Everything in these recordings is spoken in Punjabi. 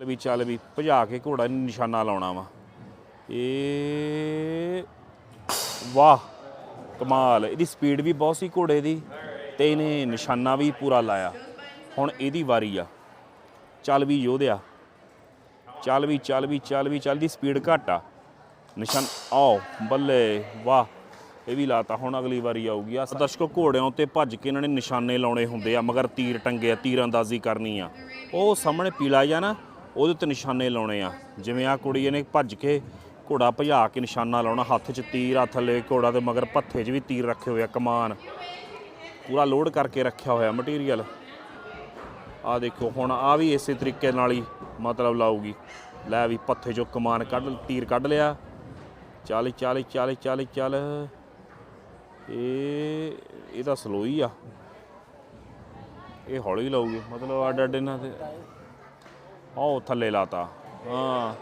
ਚੱਲ ਵੀ ਚੱਲ ਵੀ, ਭਜਾ ਕੇ ਘੋੜਾ ਨੂੰ ਨਿਸ਼ਾਨਾ ਲਾਉਣਾ ਵਾ। ਇਹ ਵਾਹ, ਕਮਾਲ। ਇਹਦੀ ਸਪੀਡ ਵੀ ਬਹੁਤ ਸੀ ਘੋੜੇ ਦੀ ਤੇ ਇਹਨੇ ਨਿਸ਼ਾਨਾ ਵੀ ਪੂਰਾ ਲਾਇਆ। ਹੁਣ ਇਹਦੀ ਵਾਰੀ ਆ। ਚੱਲ ਵੀ ਯੋਧਿਆ। ਚੱਲ ਵੀ ਚੱਲ ਵੀ ਚੱਲ ਵੀ ਚੱਲਦੀ ਸਪੀਡ ਘੱਟ ਆ। ਨਿਸ਼ਾਨ, ਆਓ, ਬੱਲੇ, ਵਾਹ। ਇਹ ਵੀ ਲਾਤਾ, ਹੁਣ ਅਗਲੀ ਵਾਰੀ ਆਊਗੀ। ਆ ਦਰਸ਼ਕੋ, ਘੋੜਿਆਂ ਤੇ ਭੱਜ ਕੇ ਇਹਨਾਂ ਨੇ ਨਿਸ਼ਾਨੇ ਲਾਉਣੇ ਹੁੰਦੇ ਆ, ਮਗਰ ਤੀਰ ਟੰਗੇ ਆ ਤੀਰ ਅੰਦਾਜ਼ੀ ਕਰਨੀ ਆ। ਉਹ ਸਾਹਮਣੇ ਪੀਲਾ ਜਾਂ ਨਾ ਉਹਦੇ 'ਤੇ ਨਿਸ਼ਾਨੇ ਲਾਉਣੇ ਆ। ਜਿਵੇਂ ਆ ਕੁੜੀ ਇਹਨੇ ਭੱਜ ਕੇ ਘੋੜਾ ਭਜਾ ਕੇ ਨਿਸ਼ਾਨਾ ਲਾਉਣਾ, ਹੱਥ 'ਚ ਤੀਰ ਆ ਥੱਲੇ ਘੋੜਾ ਦੇ ਮਗਰ ਪੱਥੇ 'ਚ ਵੀ ਤੀਰ ਰੱਖੇ ਹੋਏ ਆ, ਕਮਾਨ। ਪੂਰਾ ਲੋਡ ਕਰਕੇ ਰੱਖਿਆ ਹੋਇਆ ਮਟੀਰੀਅਲ ਆ ਦੇਖੋ, ਹੁਣ ਆ ਵੀ ਇਸੇ ਤਰੀਕੇ ਨਾਲ ਹੀ ਮਤਲਬ ਲਾਊਗੀ। ਲੈ ਵੀ ਪੱਥੇ 'ਚੋਂ ਕਮਾਨ ਕੱਢ, ਤੀਰ ਕੱਢ ਲਿਆ। ਚੱਲ ਚੱਲ ਚੱਲ ਚੱਲ ਚੱਲ। ਇਹ ਇਹ ਤਾਂ ਸਲੋ ਹੀ ਆ। ਇਹ ਹੌਲੀ ਲਾਊਗੀ, ਮਤਲਬ ਅੱਡ ਅੱਡ ਇਹਨਾਂ ਦੇ। ਉਹ ਥੱਲੇ ਲਾਤਾ। ਹਾਂ।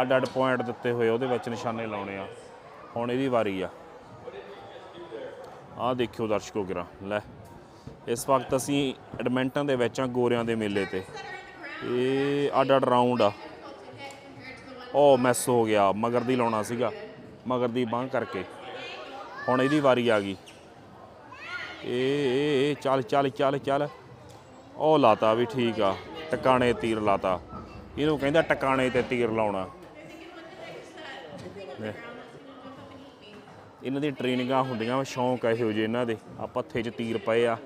ਅੱਡ ਅੱਡ ਪੁਆਇੰਟ ਦਿੱਤੇ ਹੋਏ ਉਹਦੇ ਵਿੱਚ ਨਿਸ਼ਾਨੇ ਲਾਉਣੇ ਆ। ਹੁਣ ਇਹਦੀ ਵਾਰੀ ਆ। ਆਹ ਦੇਖਿਓ ਦਰਸ਼ਕੋ ਗਿਰਾ ਲੈ। ਇਸ ਵਕਤ ਅਸੀਂ ਐਡਮਿੰਟਨ ਦੇ ਵਿੱਚ ਆ, ਗੋਰਿਆਂ ਦੇ ਮੇਲੇ ਤੇ। ਇਹ ਅੱਡ ਅੱਡ ਰਾਉਂਡ ਆ। ਉਹ ਮੈਸ ਹੋ ਗਿਆ, ਮਗਰ ਦੀ ਲਾਉਣਾ ਸੀਗਾ। ਮਗਰ ਦੀ ਬਾਂਹ ਕਰਕੇ। ਹੁਣ ਇਹਦੀ ਵਾਰੀ ਆ ਗਈ। ਇਹ ਇਹ, ਚੱਲ ਚੱਲ ਚੱਲ ਚੱਲ। ਉਹ ਲਾਤਾ ਵੀ ਠੀਕ ਆ। ਟਿਕਾਣੇ ਤੀਰ ਲਾਤਾ। ਇਹਨੂੰ ਕਹਿੰਦਾ ਟਿਕਾਣੇ ਤੇ ਤੀਰ ਲਾਉਣਾ। ਇਹਨਾਂ ਦੀ ਟ੍ਰੇਨਿੰਗਾਂ ਹੁੰਦੀਆਂ, ਸ਼ੌਂਕ ਆ ਇਹੋ ਜਿਹੇ ਇਹਨਾਂ ਦੇ। ਆ ਪੱਥੇ 'ਚ ਤੀਰ ਪਏ ਆ।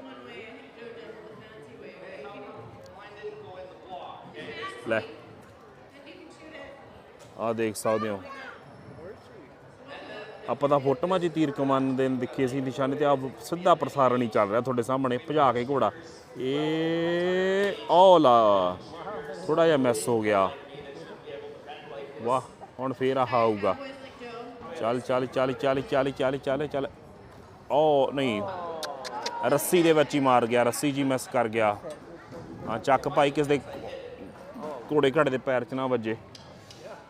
ਲੈ। ਆ ਦੇਖ ਸਕਦੇ ਹੋ। ਆਪਾਂ ਤਾਂ ਫੋਟੋਆਂ 'ਚ ਤੀਰ ਕਮਾਨ ਦੇ ਦਿਖੇ ਅਸੀਂ ਨਿਸ਼ਾਨੇ ਤੇ। ਆ ਸਿੱਧਾ ਪ੍ਰਸਾਰਣ ਹੀ ਚੱਲ ਰਿਹਾ ਤੁਹਾਡੇ ਸਾਹਮਣੇ। ਭਜਾ ਕੇ ਘੋੜਾ। ਇਹ ਔਲਾ। ਥੋੜਾ ਜਿਹਾ ਮਿਸ ਹੋ ਗਿਆ। ਵਾਹ, ਹੁਣ ਫੇਰ ਆਹ ਆਊਗਾ। ਚੱਲ ਚੱਲ ਚੱਲ ਚੱਲ ਚੱਲ ਚੱਲ ਚੱਲ ਚੱਲ। ਓ, ਨਹੀਂ। ਰੱਸੀ ਦੇ ਵਿੱਚ ਹੀ ਮਾਰ ਗਿਆ, ਰੱਸੀ ਜੀ ਮਿਸ ਕਰ ਗਿਆ। ਹਾਂ, ਚੱਕ ਭਾਈ ਕਿਸ ਦੇ ਘੋੜੇ ਘੜੇ ਦੇ ਪੈਰ 'ਚ ਨਾ ਵੱਜੇ।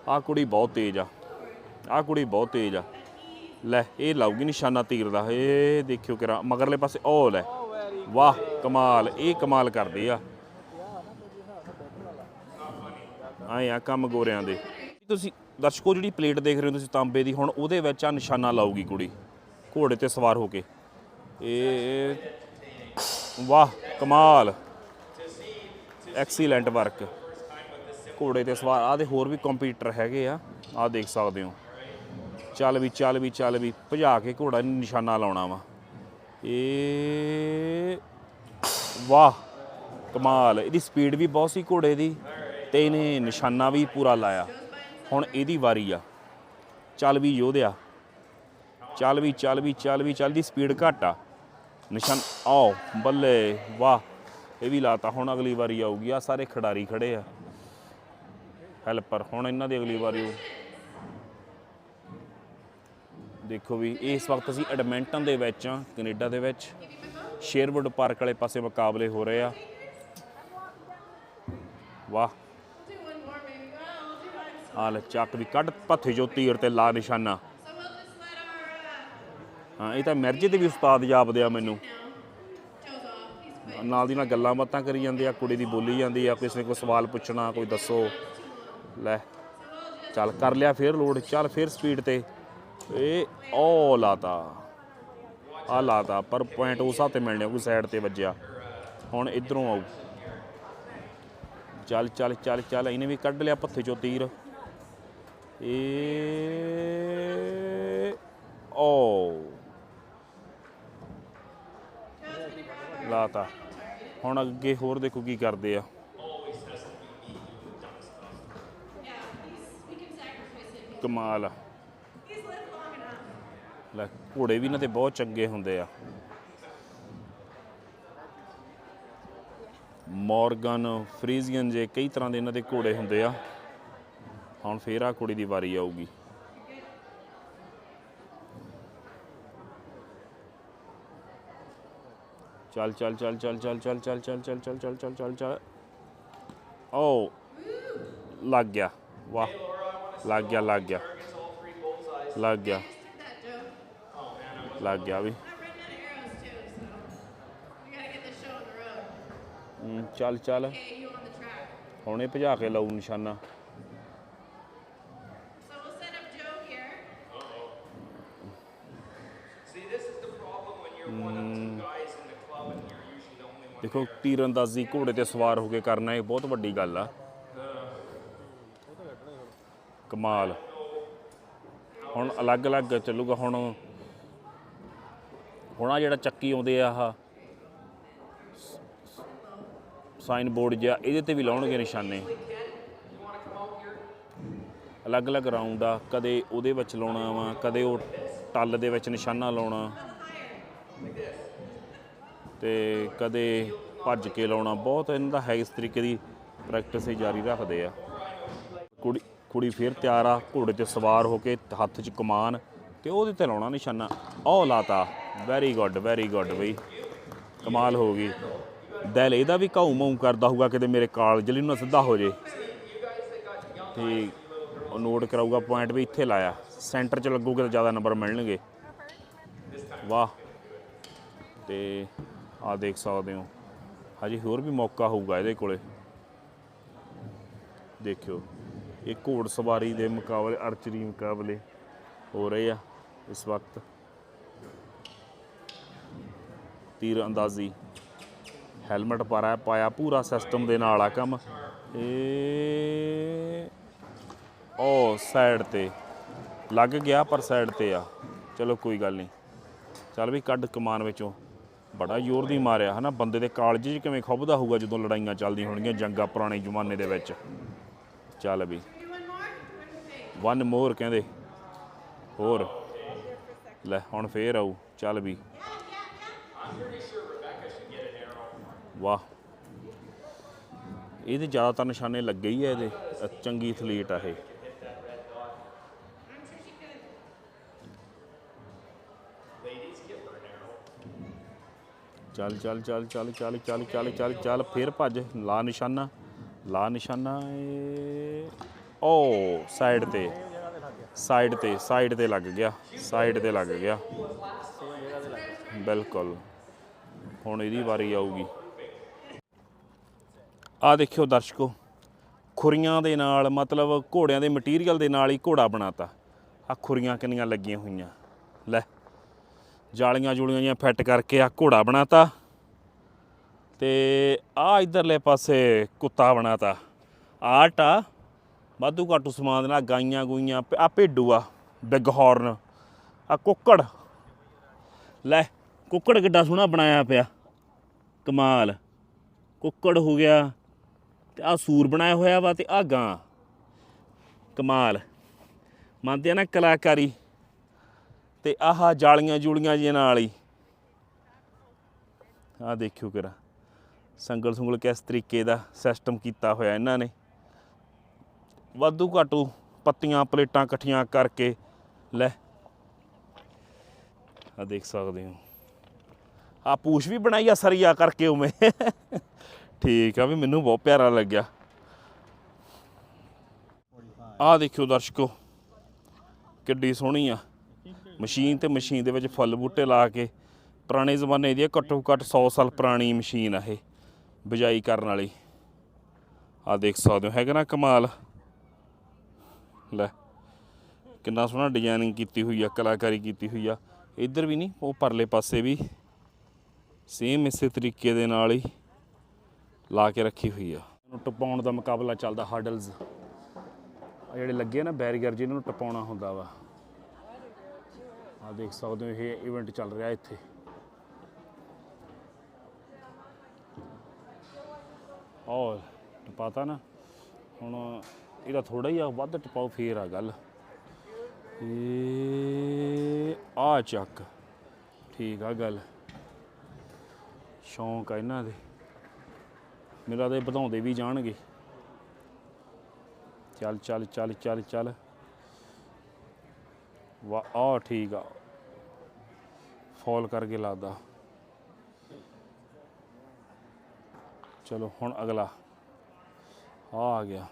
ਆਹ ਕੁੜੀ ਬਹੁਤ ਤੇਜ਼ ਆ। ਆਹ ਕੁੜੀ ਬਹੁਤ ਤੇਜ਼ ਆ। ਲੈ, ਇਹ ਲਾਊਗੀ ਨਿਸ਼ਾਨਾ ਤੀਰ ਦਾ। ਇਹ ਦੇਖਿਓ ਕਿਰਾ ਮਗਰਲੇ ਪਾਸੇ ਉਹ ਲੈ। ਵਾਹ। ਕਮਾਲ, ਇਹ ਕਮਾਲ ਕਰਦੇ ਆ। ਆਏ ਆ ਕੰਮ ਗੋਰਿਆਂ ਦੇ। ਤੁਸੀਂ ਦਰਸ਼ਕੋ, ਜਿਹੜੀ ਪਲੇਟ ਦੇਖ ਰਹੇ ਹੋ ਤੁਸੀਂ ਤਾਂਬੇ ਦੀ, ਹੁਣ ਉਹਦੇ ਵਿੱਚ ਆ ਨਿਸ਼ਾਨਾ ਲਾਊਗੀ ਕੁੜੀ, ਘੋੜੇ ਤੇ ਸਵਾਰ ਹੋ ਕੇ। ਇਹ ਵਾਹ, ਕਮਾਲ। ਐਕਸੀਲੈਂਟ ਵਰਕ ਘੋੜੇ ਤੇ ਸਵਾਰ, ਆਹ ਦੇ ਹੋਰ ਵੀ ਕੰਪਿਊਟਰ ਹੈਗੇ ਆ, ਆਹ ਦੇਖ ਸਕਦੇ ਹੋ। ਚੱਲ ਵੀ ਚੱਲ ਵੀ ਚੱਲ ਵੀ, ਭਜਾ ਕੇ ਘੋੜਾ ਨਿਸ਼ਾਨਾ ਲਾਉਣਾ ਵਾ। ਇਹ ਵਾਹ, ਕਮਾਲ। ਇਹਦੀ ਸਪੀਡ ਵੀ ਬਹੁਤ ਸੀ ਘੋੜੇ ਦੀ ਤੇ ਇਹਨੇ ਨਿਸ਼ਾਨਾ ਵੀ ਪੂਰਾ ਲਾਇਆ। ਹੁਣ ਇਹਦੀ ਵਾਰੀ ਆ। ਚੱਲ ਵੀ ਯੋਧਿਆ। ਚੱਲ ਵੀ ਚੱਲ ਵੀ ਚੱਲ ਵੀ ਚੱਲਦੀ ਸਪੀਡ ਘੱਟ ਆ। ਨਿਸ਼ਾਨ ਆਓ, ਬੱਲੇ, ਵਾਹ। ਇਹ ਵੀ ਲਾਤਾ। ਹੁਣ ਅਗਲੀ ਵਾਰੀ ਆਊਗੀ। ਆ ਸਾਰੇ ਖਿਡਾਰੀ ਖੜੇ ਆ। ਹੈਲਪਰ। ਹੁਣ ਇਹਨਾਂ ਦੀ ਅਗਲੀ ਵਾਰੀ ਆਊ। ਦੇਖੋ ਵੀ, ਇਸ ਵਕਤ ਅਸੀਂ ਐਡਮਿੰਟਨ ਦੇ ਵਿੱਚ ਆ ਕੈਨੇਡਾ ਦੇ ਵਿੱਚ। ਸ਼ੇਰਵੁੱਡ ਪਾਰਕ ਵਾਲੇ ਪਾਸੇ ਮੁਕਾਬਲੇ ਹੋ ਰਹੇ ਆ। ਵਾਹ। ਆ ਲੈ, ਚੱਕ ਵੀ ਕੱਢ ਪੱਥੇ ਜੋ ਤੀਰ ਤੇ ਲਾ ਨਿਸ਼ਾਨਾ। ਹਾਂ, ਇਹ ਤਾਂ ਮਿਰਜੇ ਦੇ ਵੀ ਉਸਤਾਦ ਜਾਪਦੇ ਆ ਮੈਨੂੰ। ਨਾਲ ਦੀ ਨਾਲ ਗੱਲਾਂ ਬਾਤਾਂ ਕਰੀ ਜਾਂਦੇ ਆ, ਕੁੜੀ ਦੀ ਬੋਲੀ ਜਾਂਦੀ ਆ, ਕਿਸੇ ਨੇ ਕੋਈ ਸਵਾਲ ਪੁੱਛਣਾ, ਕੋਈ ਦੱਸੋ। ਲੈ, ਚੱਲ ਕਰ ਲਿਆ ਫੇਰ ਲੋਡ, ਚੱਲ ਫੇਰ ਸਪੀਡ ਤੇ। ਇਹ ਉਹ ਲਾਤਾ ਆ ਲਾਤਾ, ਪਰ ਪੁਆਇੰਟ ਉਸ ਹਿਸਾਬ ਤੇ ਮਿਲਣੇ ਕੋਈ ਸਾਈਡ ਤੇ ਵੱਜਿਆ। ਹੁਣ ਇਧਰੋਂ ਆਊ। ਚੱਲ ਚੱਲ ਚੱਲ ਚੱਲ, ਇਹਨੇ ਵੀ ਕੱਢ ਲਿਆ ਪੱਥੇ ਚੋਂ ਤੀਰ। ਏ, ਓ। ਲਾਤਾ। ਹੁਣ ਅੱਗੇ ਹੋਰ ਦੇਖੋ ਕੀ ਕਰਦੇ ਆ। ਕਮਾਲ ਆ। ਲੈ ਘੋੜੇ ਵੀ ਇਹਨਾਂ ਦੇ ਬਹੁਤ ਚੰਗੇ ਹੁੰਦੇ ਆ ਮੋਰਗਨ ਫਰੀਜ਼ੀਅਨ ਜੇ ਕਈ ਤਰ੍ਹਾਂ ਦੇ ਇਹਨਾਂ ਦੇ ਘੋੜੇ ਹੁੰਦੇ ਆ ਹੁਣ ਫੇਰ ਆ ਕੁੜੀ ਦੀ ਵਾਰੀ ਆਊਗੀ ਚੱਲ ਚੱਲ ਚੱਲ ਚੱਲ ਚੱਲ ਚੱਲ ਚੱਲ ਚੱਲ ਚੱਲ ਚੱਲ ਚੱਲ ਚੱਲ ਚੱਲ ਚੱਲ ਓ ਲੱਗ ਗਿਆ ਵਾਹ ਲੱਗ ਗਿਆ ਲੱਗ ਗਿਆ ਲੱਗ ਗਿਆ ਲੱਗ ਗਿਆ ਵੀ। ਚੱਲ ਚੱਲ। ਹੁਣੇ ਭਜਾ ਕੇ ਲਾਉ ਨਿਸ਼ਾਨਾ। mm. ਦੇਖੋ ਤੀਰਅੰਦਾਜ਼ੀ ਘੋੜੇ ਤੇ ਸਵਾਰ ਹੋ ਕੇ ਕਰਨਾ ਇਹ ਬਹੁਤ ਵੱਡੀ ਗੱਲ ਆ। ਕਮਾਲ। ਹੁਣ ਅਲੱਗ-ਅਲੱਗ ਚੱਲੂਗਾ ਹੁਣ ਹੁਣ ਆ ਜਿਹੜਾ ਚੱਕੀ ਆਉਂਦੇ ਆ ਆਹ ਸਾਈਨ ਬੋਰਡ ਜਾਂ ਇਹਦੇ ਤੇ ਵੀ ਲਾਉਣਗੇ ਨਿਸ਼ਾਨੇ। ਅਲੱਗ-ਅਲੱਗ ਰਾਉਂਡ ਆ, ਕਦੇ ਉਹਦੇ ਵਿੱਚ ਲਾਉਣਾ ਵਾ, ਕਦੇ ਉਹ ਟੱਲ ਦੇ ਵਿੱਚ ਨਿਸ਼ਾਨਾ ਲਾਉਣਾ। ਤੇ ਕਦੇ ਭੱਜ ਕੇ ਲਾਉਣਾ, ਬਹੁਤ ਇਹਨਾਂ ਦਾ ਹੈ ਇਸ ਤਰੀਕੇ ਦੀ ਪ੍ਰੈਕਟਿਸ ਹੀ ਜਾਰੀ ਰੱਖਦੇ ਆ। ਕੁੜੀ ਕੁੜੀ ਫੇਰ ਤਿਆਰ ਆ, ਘੋੜੇ ਤੇ ਸਵਾਰ ਹੋ ਕੇ ਹੱਥ 'ਚ ਕਮਾਨ ਤੇ ਉਹਦੇ ਤੇ ਲਾਉਣਾ ਨਿਸ਼ਾਨਾ। ਉਹ ਲਾਤਾ। ਵੈਰੀ ਗੁੱਡ ਵੈਰੀ ਗੁੱਡ ਬਈ। ਕਮਾਲ ਹੋ ਗਈ। ਦਿਲ ਇਹਦਾ ਵੀ ਘਾਉ ਮਾਉ ਕਰਦਾ ਹੋਊਗਾ ਕਿਤੇ ਮੇਰੇ ਕਾਲਜ ਲਈ, ਨੂੰ ਸਿੱਧਾ ਹੋ ਜੇ। ਠੀਕ, ਉਹ ਨੋਟ ਕਰਾਊਗਾ ਪੁਆਇੰਟ ਵੀ ਇੱਥੇ ਲਾਇਆ। ਸੈਂਟਰ 'ਚ ਲੱਗੂਗਾ ਤਾਂ ਜ਼ਿਆਦਾ ਨੰਬਰ ਮਿਲਣਗੇ। ਵਾਹ। ਤੇ ਆ ਦੇਖ ਸਕਦੇ ਹੋ। ਹਜੇ ਹੋਰ ਵੀ ਮੌਕਾ ਹੋਊਗਾ ਇਹਦੇ ਕੋਲੇ। ਦੇਖਿਓ, ਇਹ ਘੋੜ ਸਵਾਰੀ ਦੇ ਮੁਕਾਬਲੇ ਅਰਚਰੀ ਮੁਕਾਬਲੇ ਹੋ ਰਹੇ ਆ ਇਸ ਵਕਤ। ਤੀਰ ਅੰਦਾਜ਼ੀ ਹੈਲਮਟ ਪਾਇਆ ਪਾਇਆ ਪੂਰਾ ਸਿਸਟਮ ਦੇ ਨਾਲ ਆ ਕੰਮ। ਇਹ ਉਹ ਸਾਈਡ ਤੇ। ਲੱਗ ਗਿਆ ਪਰ ਸਾਈਡ ਤੇ ਆ। ਚਲੋ ਕੋਈ ਗੱਲ ਨਹੀਂ। ਚੱਲ ਵੀ ਕੱਢ ਕਮਾਨ ਵਿੱਚੋਂ। ਬੜਾ ਜ਼ੋਰ ਦੀ ਮਾਰਿਆ, ਹਨਾ? ਬੰਦੇ ਦੇ ਕਾਲਜ 'ਚ ਕਿਵੇਂ ਖੁੱਬਦਾ ਹੋਊਗਾ ਜਦੋਂ ਲੜਾਈਆਂ ਚੱਲਦੀਆਂ ਹੋਣਗੀਆਂ ਜੰਗਾਂ ਪੁਰਾਣੇ ਜ਼ਮਾਨੇ ਦੇ ਵਿੱਚ? ਚੱਲ ਵੀ। ਵਨ ਮੋਰ ਕਹਿੰਦੇ। ਹੋਰ। ਲੈ, ਹੁਣ ਫੇਰ ਆਊ। ਚੱਲ ਵੀ। ਵਾਹ। ਇਹਦੇ ਜ਼ਿਆਦਾਤਰ ਨਿਸ਼ਾਨੇ ਲੱਗੇ ਹੀ ਆ ਇਹਦੇ। ਚੰਗੀ ਐਥਲੀਟ ਆ ਇਹ। ਚੱਲ ਚੱਲ ਚੱਲ ਚੱਲ ਚੱਲ ਚੱਲ ਚੱਲ ਚੱਲ ਚੱਲ, ਫੇਰ ਭੱਜ। ਲਾ ਨਿਸ਼ਾਨਾ ਲਾ ਨਿਸ਼ਾਨਾ ਏ ਓ ਸਾਈਡ ਤੇ। ਸਾਈਡ ਤੇ ਸਾਈਡ ਤੇ ਲੱਗ ਗਿਆ। ਸਾਈਡ ਤੇ ਲੱਗ ਗਿਆ। ਬਿਲਕੁਲ। ਹੁਣ ਇਹਦੀ ਵਾਰੀ ਆਊਗੀ। ਆ ਦੇਖਿਓ ਦਰਸ਼ਕੋ, ਖੁਰੀਆਂ ਦੇ ਨਾਲ, ਮਤਲਬ ਘੋੜਿਆਂ ਦੇ ਮਟੀਰੀਅਲ ਦੇ ਨਾਲ ਹੀ ਘੋੜਾ ਬਣਾਤਾ। ਆ ਖੁਰੀਆਂ ਕਿੰਨੀਆਂ ਲੱਗੀਆਂ ਹੋਈਆਂ। ਲੈ, ਜਾਲੀਆਂ ਜੁਲੀਆਂ ਜਿਹੀਆਂ ਫਿੱਟ ਕਰਕੇ ਆ ਘੋੜਾ ਬਣਾਤਾ। ਤੇ ਆ ਇਧਰਲੇ ਪਾਸੇ ਕੁੱਤਾ ਬਣਾਤਾ। ਆਟ ਆ ਵਾਧੂ ਘਾਟੂ ਸਮਾਨ ਦੇ ਨਾਲ ਗਾਈਆਂ ਗੁਈਆਂ, ਆ ਭੇਡੂ ਆ ਬਿਗ ਹਾਰਨ ਆ ਕੁੱਕੜ। ਲੈ, ਕੁੱਕੜ ਕਿੱਡਾ ਸੋਹਣਾ ਬਣਾਇਆ ਪਿਆ। ਕਮਾਲ। ਕੁੱਕੜ ਹੋ ਗਿਆ। ਤੇ ਆ ਸੂਰ ਬਣਾਇਆ ਹੋਇਆ ਵਾ ਤੇ ਆ ਗਾਂ। ਕਮਾਲ। ਮੰਨਦੇ ਆ ਨਾ ਕਲਾਕਾਰੀ। ਤੇ ਆਹ ਜਾਲੀਆਂ ਜੂਲੀਆਂ ਜਿਹੀਆਂ ਨਾਲ ਹੀ। ਆਹ ਦੇਖਿਓ ਕਿਰਾ। ਸੰਗਲ ਸੁੰਗਲ ਕਿਸ ਤਰੀਕੇ ਦਾ ਸਿਸਟਮ ਕੀਤਾ ਹੋਇਆ ਇਹਨਾਂ ਨੇ। ਵਾਧੂ ਘਾਟੂ ਪੱਤੀਆਂ, ਪਲੇਟਾਂ ਇਕੱਠੀਆਂ ਕਰਕੇ। ਲੈ। ਆ ਦੇਖ ਸਕਦੇ ਹੋ। ਆ ਪੂਛ ਵੀ ਬਣਾਈ ਆ ਸਰੀਆ ਕਰਕੇ ਉਵੇਂ। ਠੀਕ ਆ ਵੀ ਮੈਨੂੰ ਬਹੁਤ ਪਿਆਰਾ ਲੱਗਿਆ। ਆਹ ਦੇਖਿਓ ਦਰਸ਼ਕੋ ਕਿੱਡੀ ਸੋਹਣੀ ਆ। ਮਸ਼ੀਨ ਤੇ ਮਸ਼ੀਨ ਦੇ ਵਿੱਚ ਫੁੱਲ ਬੂਟੇ ਲਾ ਕੇ ਪੁਰਾਣੇ ਜ਼ਮਾਨੇ ਦੀ ਆ, ਘੱਟੋ ਘੱਟ 100 ਸਾਲ ਪੁਰਾਣੀ ਮਸ਼ੀਨ ਆ ਇਹ ਬਿਜਾਈ ਕਰਨ ਵਾਲੀ। ਆ ਦੇਖ ਸਕਦੇ ਹੋ ਹੈਗਾ ਨਾ ਕਮਾਲ। ਲੈ ਕਿੰਨਾ ਸੋਹਣਾ ਡਿਜ਼ਾਈਨਿੰਗ ਕੀਤੀ ਹੋਈ ਆ ਕਲਾਕਾਰੀ ਕੀਤੀ ਹੋਈ ਆ। ਇੱਧਰ ਵੀ ਨਹੀਂ ਉਹ ਪਰਲੇ ਪਾਸੇ ਵੀ। ਸੇਮ ਇਸੇ ਤਰੀਕੇ ਦੇ ਨਾਲ ਹੀ। ਲਾ ਕੇ ਰੱਖੀ ਹੋਈ ਆ। ਇਹਨੂੰ ਟਪਾਉਣ ਦਾ ਮੁਕਾਬਲਾ ਚੱਲਦਾ ਹਰਡਲਸ। ਜਿਹੜੇ ਲੱਗੇ ਆ ਨਾ ਬੈਰੀਅਰ, ਜਿਹਨਾਂ ਨੂੰ ਟਪਾਉਣਾ ਹੁੰਦਾ ਵਾ। ਆ ਦੇਖ ਸਕਦੇ ਹੋ, ਇਹ ਇਵੈਂਟ ਚੱਲ ਰਿਹਾ ਇੱਥੇ। ਔਰ ਟਪਾਤਾ ਨਾ, ਹੁਣ ਇਹਦਾ ਥੋੜਾ ਹੀ ਆ, ਵੱਧ ਟਪਾਓ, ਫੇਰ ਆ ਗੱਲ। ਇਹ ਆ ਚੱਕ। ਠੀਕ ਆ ਗੱਲ। ਸ਼ੌਂਕ ਆ ਇਹਨਾਂ ਦੇ। ਮੇਰਾ ਤਾਂ ਵਧਾਉਂਦੇ ਵੀ ਜਾਣਗੇ। ਚੱਲ ਚੱਲ ਚੱਲ ਚੱਲ ਚੱਲ। ਵਾ ਆ ਠੀਕ ਆ। ਫੋਲ ਕਰਕੇ ਲਾਦਾ। ਚਲੋ, ਹੁਣ ਅਗਲਾ। ਆ ਆ ਗਿਆ।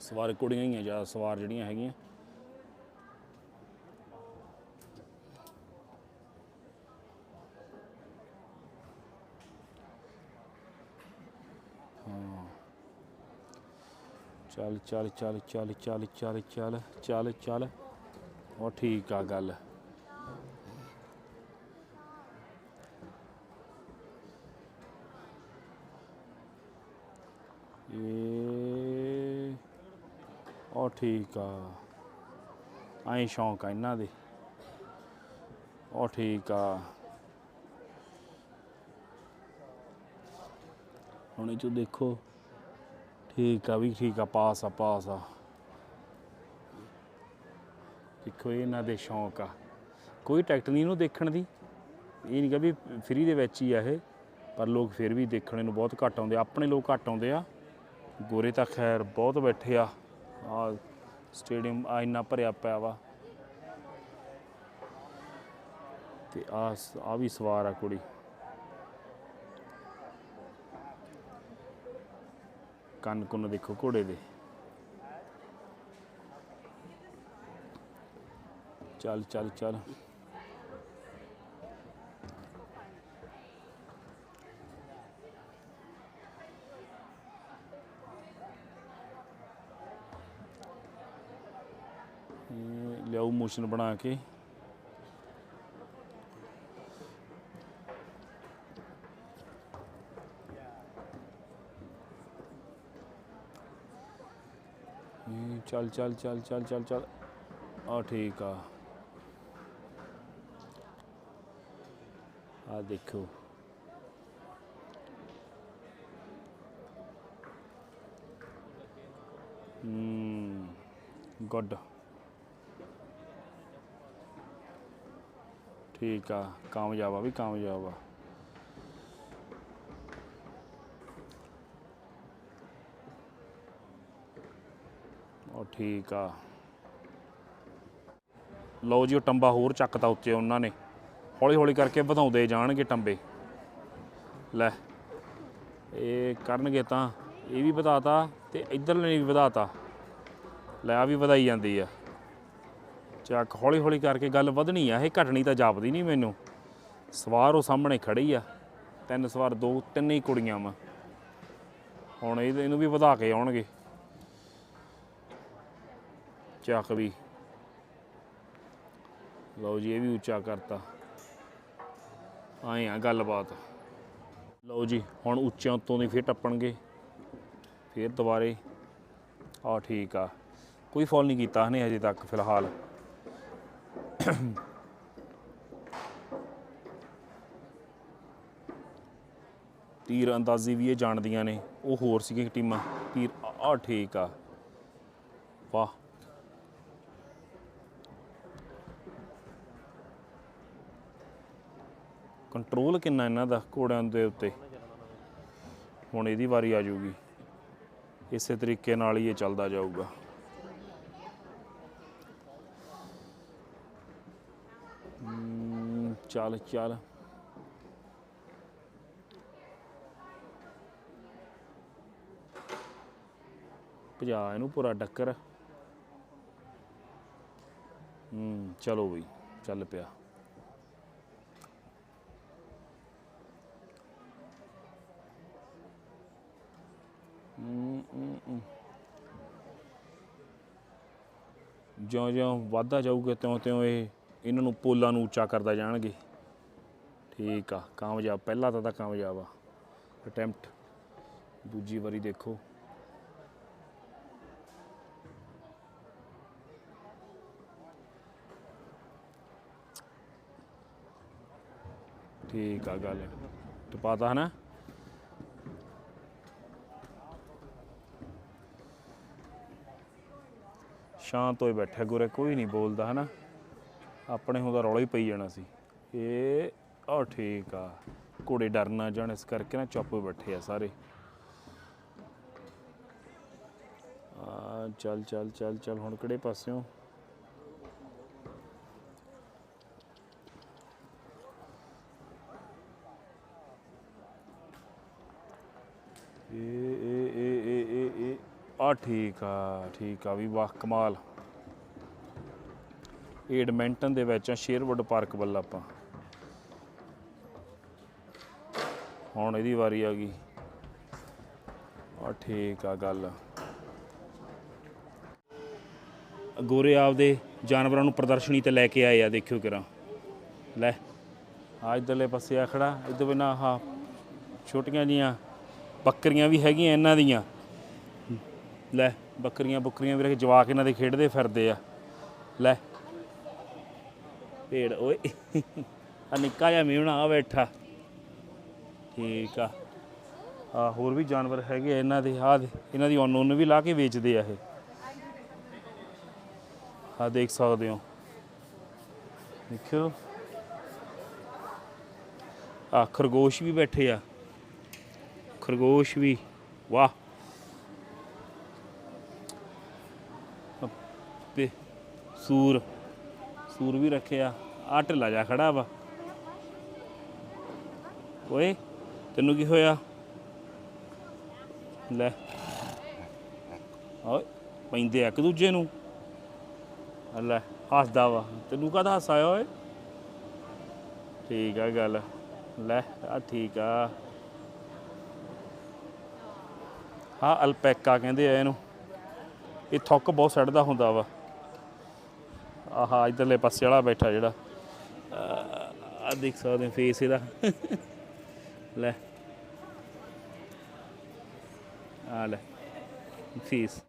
ਸਵਾਰ ਕੁੜੀਆਂ ਹੀ ਆ ਜ਼ਿਆਦਾ ਸਵਾਰ ਜਿਹੜੀਆਂ ਹੈਗੀਆਂ। ਚੱਲ ਚੱਲ ਚੱਲ ਚੱਲ ਚੱਲ ਚੱਲ ਚੱਲ ਚੱਲ ਚੱਲ। ਉਹ ਠੀਕ ਆ ਗੱਲ। ਇਹ ਉਹ ਠੀਕ ਆ। ਐਂ ਸ਼ੌਂਕ ਆ ਇਹਨਾਂ ਦੇ। ਉਹ ਠੀਕ ਆ। ਹੁਣ ਇਹ ਚੋਂ ਦੇਖੋ। ਠੀਕ ਆ ਵੀ ਠੀਕ ਆ, ਪਾਸ ਆ ਪਾਸ ਆ। ਦੇਖੋ, ਇਹਨਾਂ ਦੇ ਸ਼ੌਂਕ ਆ। ਕੋਈ ਟਿਕਟ ਨਹੀਂ ਇਹਨੂੰ ਦੇਖਣ ਦੀ। ਇਹ ਨਹੀਂ ਕਿ ਵੀ ਫ੍ਰੀ ਦੇ ਵਿੱਚ ਹੀ ਆ ਇਹ, ਪਰ ਲੋਕ ਫਿਰ ਵੀ ਦੇਖਣ ਨੂੰ ਬਹੁਤ ਘੱਟ ਆਉਂਦੇ ਆਪਣੇ ਲੋਕ ਘੱਟ ਆਉਂਦੇ ਆ। ਗੋਰੇ ਤਾਂ ਖੈਰ ਬਹੁਤ ਬੈਠੇ ਆ। ਆ ਸਟੇਡੀਅਮ, ਆ ਇੰਨਾ ਭਰਿਆ ਪਿਆ ਵਾ। ਤੇ ਆ ਆ ਵੀ ਸਵਾਰ ਆ ਕੁੜੀ। ਕੰਨ ਕੁੰਨ ਦੇਖੋ ਘੋੜੇ ਦੇ। ਚੱਲ ਚੱਲ ਚੱਲ। ਇਹ ਲਿਆਓ ਮੋਸ਼ਨ ਬਣਾ ਕੇ। चल चल चल चल चल चल। और ठीक आ। आ, देखो। हम्म, गुड। ठीक आ कामयाब आ भी कामयाब आ ਠੀਕ ਆ। ਲਓ ਜੀ, ਉਹ ਟੰਬਾ ਹੋਰ ਚੱਕਤਾ ਉੱਤੇ ਉਹਨਾਂ ਨੇ। ਹੌਲੀ ਹੌਲੀ ਕਰਕੇ ਵਧਾਉਂਦੇ ਜਾਣਗੇ ਟੰਬੇ। ਲੈ, ਇਹ ਕਰਨਗੇ ਤਾਂ ਇਹ ਵੀ ਵਧਾਤਾ ਤੇ ਇਧਰਲੇ ਨੇ ਵੀ ਵਧਾਤਾ। ਲੈ ਆ ਵੀ ਵਧਾਈ ਜਾਂਦੀ ਆ। ਚੱਕ ਹੌਲੀ ਹੌਲੀ ਕਰਕੇ ਗੱਲ ਵਧਣੀ ਆ, ਇਹ ਘਟਣੀ ਤਾਂ ਜਾਪਦੀ ਨਹੀਂ ਮੈਨੂੰ। ਸਵਾਰ ਉਹ ਸਾਹਮਣੇ ਖੜੀ ਆ। ਤਿੰਨ ਸਵਾਰ, ਦੋ, ਤਿੰਨ ਹੀ ਕੁੜੀਆਂ ਵਾ। ਹੁਣ ਇਹਨੂੰ ਵੀ ਵਧਾ ਕੇ ਆਉਣਗੇ। ਚੱਕ ਵੀ ਲਓ ਜੀ, ਇਹ ਵੀ ਉੱਚਾ ਕਰਤਾ। ਆਏ ਆ ਗੱਲਬਾਤ। ਲਓ ਜੀ, ਹੁਣ ਉੱਚਿਆਂ ਉੱਤੋਂ ਦੀ ਫਿਰ ਟੱਪਣਗੇ। ਫਿਰ ਦੁਬਾਰੇ। ਆ ਠੀਕ ਆ। ਕੋਈ ਫੋਲ ਨਹੀਂ ਕੀਤਾ ਹਨੇ ਹਜੇ ਤੱਕ ਫਿਲਹਾਲ। ਤੀਰ ਅੰਦਾਜ਼ੀ ਵੀ ਇਹ ਜਾਣਦੀਆਂ ਨੇ। ਉਹ ਹੋਰ ਸੀਗੀਆਂ ਟੀਮਾਂ। ਤੀਰ ਆ ਠੀਕ ਆ। ਵਾਹ। ਕੰਟਰੋਲ ਕਿੰਨਾ ਇਹਨਾਂ ਦਾ ਘੋੜਿਆਂ ਦੇ ਉੱਤੇ? ਹੁਣ ਇਹਦੀ ਵਾਰੀ ਆ ਜਾਊਗੀ। ਇਸੇ ਤਰੀਕੇ ਨਾਲ ਹੀ ਇਹ ਚੱਲਦਾ ਜਾਊਗਾ। ਚੱਲ ਚੱਲ। ਭਜਾ ਇਹਨੂੰ ਪੂਰਾ ਡੱਕਰ। ਹੂੰ ਚਲੋ ਬਈ, ਚੱਲ ਪਿਆ। ਜਿਉਂ-ਜਿਉਂ ਵਾਧਾ ਜਾਊਗਾ, ਤਿਉਂ-ਤਿਉਂ ਇਹ ਇਹਨਾਂ ਨੂੰ ਪੋਲਾਂ ਨੂੰ ਉੱਚਾ ਕਰਦਾ ਜਾਣਗੇ। ਠੀਕ ਆ, ਕਾਮਯਾਬ, ਪਹਿਲਾ ਤਾਂ ਤਾਂ ਕਾਮਯਾਬ ਆ। ਅਟੈਂਪਟ ਦੂਜੀ ਵਾਰੀ ਦੇਖੋ। ਠੀਕ ਆ, ਗੱਲ ਟਪਾਤਾ, ਹਨਾ? ਸ਼ਾਂਤ ਹੋਏ ਬੈਠਾ ਗੁਰੇ, ਕੋਈ ਨਹੀਂ ਬੋਲਦਾ, ਹਨਾ? ਆਪਣੇ ਹੁੰਦਾ ਰੌਲਾ ਹੀ ਪਈ ਜਾਣਾ ਸੀ। ਇਹ ਆ ਠੀਕ ਆ। ਘੋੜੇ ਡਰ ਨਾ ਜਾਣ, ਇਸ ਕਰਕੇ ਨਾ ਚੁੱਪ ਬੈਠੇ ਆ ਸਾਰੇ। ਆ, ਚੱਲ ਚੱਲ ਚੱਲ ਚੱਲ, ਹੁਣ ਕਿਹੜੇ ਪਾਸਿਓਂ ਇਹ ਇਹ ਇਹ ਇਹ ਇਹ ਇਹ ਆ ਠੀਕ ਆ ਠੀਕ ਆ ਵੀ ਵਾਹ, ਕਮਾਲ। ਇਹ ਦੇ ਵਿੱਚ ਆ ਸ਼ੇਰਵੁੱਡ ਪਾਰਕ ਵੱਲ ਆਪਾਂ। ਹੁਣ ਇਹਦੀ ਵਾਰੀ ਆ ਗਈ। ਆ ਠੀਕ ਆ ਗੱਲ। ਗੋਰੇ ਆਪਦੇ ਜਾਨਵਰਾਂ ਨੂੰ ਪ੍ਰਦਰਸ਼ਨੀ ਤੇ ਲੈ ਕੇ ਆਏ ਆ, ਦੇਖਿਓ ਕਿਰਾਂ। ਲੈ ਆ ਇਧਰਲੇ ਪਾਸੇ ਆ ਖੜਾ। ਇਧਰ ਬਿਨਾ ਆਹ ਛੋਟੀਆਂ ਜੀਆਂ ਬੱਕਰੀਆਂ ਵੀ ਹੈਗੀਆਂ ਇਹਨਾਂ ਦੀਆਂ। ਲੈ, ਬੱਕਰੀਆਂ ਬੁੱਕਰੀਆਂ ਵੀ ਰੱਖ ਜਵਾਕ ਇਹਨਾਂ ਦੇ ਖੇਡਦੇ ਫਿਰਦੇ ਆ। ਲੈ। ਭੇੜ ਓਏ। ਆ ਨਿੱਕਾ ਜਿਹਾ ਮੇਵਣਾ ਆ ਬੈਠਾ। ਠੀਕ ਆ। ਆ ਹੋਰ ਵੀ ਜਾਨਵਰ ਹੈਗੇ ਆ ਇਹਨਾਂ ਦੇ ਆ ਇਹਨਾਂ ਦੀ ਉਨ ਉਨ ਵੀ ਲਾ ਕੇ ਵੇਚਦੇ ਆ ਇਹ। ਆ ਦੇਖ ਸਕਦੇ ਹੋ। ਦੇਖਿਓ। ਆ ਖਰਗੋਸ਼ ਵੀ ਬੈਠੇ ਆ। ਖਰਗੋਸ਼ ਵੀ, ਵਾਹ ਤੇ ਸੂਰ ਸੂਰ ਵੀ ਰੱਖਿਆ। ਆ ਢਿੱਲਾ ਜਾ ਖੜਾ ਵਾ। ਓਏ, ਤੈਨੂੰ ਕੀ ਹੋਇਆ? ਲੈ। ਓਏ, ਪੈਂਦੇ ਆ ਇੱਕ ਦੂਜੇ ਨੂੰ। ਲੈ, ਹੱਸਦਾ ਵਾ। ਤੈਨੂੰ ਕਾਹਦਾ ਹਾਸਾ ਆਇਆ ਓਏ? ਠੀਕ ਆ ਗੱਲ। ਲੈ ਆ ਠੀਕ ਆ। ਆ ਅਲਪੈਕਾ ਕਹਿੰਦੇ ਆ ਇਹਨੂੰ। ਇਹ ਥੁੱਕ ਬਹੁਤ ਸੜਦਾ ਹੁੰਦਾ ਵਾ। ਆਹਾ, ਇਧਰਲੇ ਪਾਸੇ ਵਾਲਾ ਬੈਠਾ ਜਿਹੜਾ। ਆ ਦੇਖ ਸਕਦੇ ਹੋ ਫੇਸ ਇਹਦਾ। ਲੈ। ਆ ਲੈ। ਫੇਸ